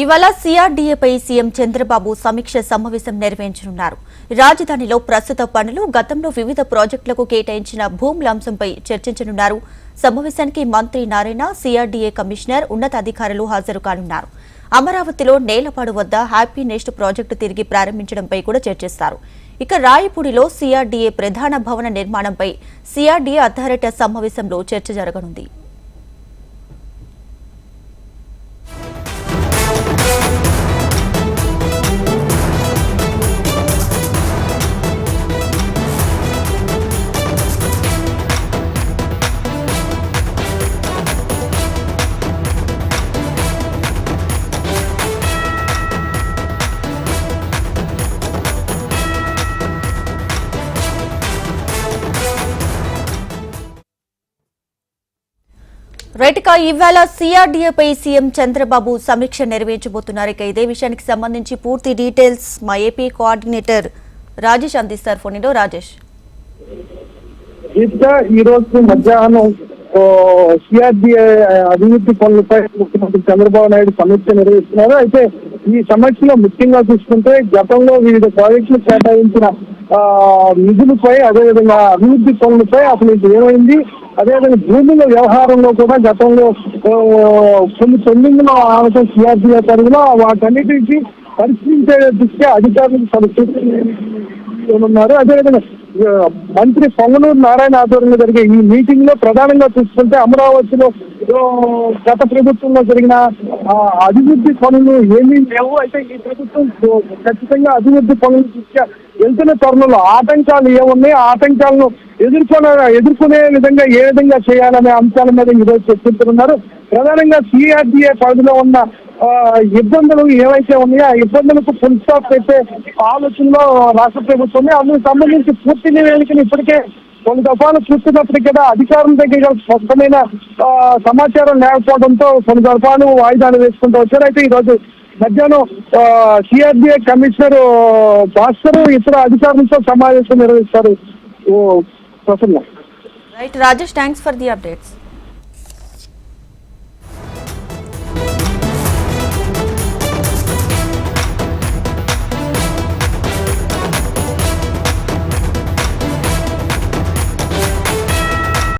ఇవాళ సిఆర్డీఏపై సీఎం చంద్రబాబు సమీక్ష సమావేశం నిర్వహించనున్నారు. రాజధానిలో ప్రస్తుత పనులు గతంలో వివిధ ప్రాజెక్టులకు కేటాయించిన భూముల అంశంపై చర్చించనున్నారు. సమావేశానికి మంత్రి నారాయణ సిఆర్డీఏ కమిషనర్ ఉన్నతాధికారులు హాజరు కానున్నారు. అమరావతిలో నేలపాడు వద్ద హ్యాపీ నెస్ట్ ప్రాజెక్టు తిరిగి ప్రారంభించడంపై కూడా చర్చిస్తారు. ఇక రాయపూడిలో సిఆర్డీఏ ప్రధాన భవన నిర్మాణంపై సిఆర్డీఏ అథారిటీ సమావేశంలో చర్చ జరగనుంది. రైట్ ఇవాళ సిఆర్డీఏపై సీఎం చంద్రబాబు సమీక్ష నిర్వహించబోతున్నారు ఇక ఇదే విషయానికి సంబంధించి పూర్తి డీటెయిల్స్ మా ఏపీ కోఆర్డినేటర్ రాజేష్ అందిస్తారు. ఫోన్లో రాజేష్. ఈ రోజు మధ్యాహ్నం సిఆర్డీఏ అభివృద్ధి పనులపై ముఖ్యమంత్రి చంద్రబాబు నాయుడు సమీక్ష నిర్వహిస్తున్నారు అయితే ఈ సమీక్షలో ముఖ్యంగా చూసుకుంటే గతంలో వివిధ ప్రాజెక్టులు కేటాయించిన నిధులపై అదేవిధంగా అభివృద్ధి పనులపై అసలు ఇది ఏమైంది? అదేవిధంగా భూముల వ్యవహారంలో కూడా గతంలో కొన్ని పెండింగ్లో ఆమెతో సిఆర్డీఏ పరిధిలో వాటన్నిటికీ పరిశీలించే దృష్ట్యా అధికారులకు పలు ఉన్నారు అదేవిధంగా మంత్రి పొంగనూరు నారాయణ ఆధ్వర్యంలో జరిగే ఈ మీటింగ్లో ప్రధానంగా చూసుకుంటే అమరావతిలో గత ప్రభుత్వంలో జరిగిన అభివృద్ధి పనులు ఏమీ లేవు. అయితే ఈ ప్రభుత్వం ఖచ్చితంగా అభివృద్ధి పనులు దృష్ట్యా వెళ్తున్న తరుణంలో ఆటంకాలు ఏమున్నాయి? ఆ ఆటంకాలను ఎదుర్కొనే ఎదుర్కొనే విధంగా ఏ విధంగా చేయాలనే అంశాల మీద ఈరోజు చర్చించనున్నారు. ప్రధానంగా సిఆర్డీఏ పరిధిలో ఉన్న ఇబ్బందులు ఏవైతే ఉన్నాయో ఆ ఇబ్బందులకు ఫుల్ స్టాప్ పెట్టే ఆలోచనలో రాష్ట్ర ప్రభుత్వం ఉంది. అందుకు సంబంధించి పూర్తి నివేదికను ఇప్పటికే కొన్ని దఫాలు చూస్తున్నప్పటికీ కూడా అధికారం దగ్గర స్పష్టమైన సమాచారం లేకపోవడంతో కొన్ని దఫాలు వాయిదాలు వేసుకుంటూ వచ్చారు. అయితే ఈరోజు మధ్యాహ్నం సిఆర్బిఐ కమిషనర్ భాస్కర్ ఇతర అధికారులతో సమావేశం నిర్వహిస్తారు. ఓ Prasanna. Right Rajesh thanks for the updates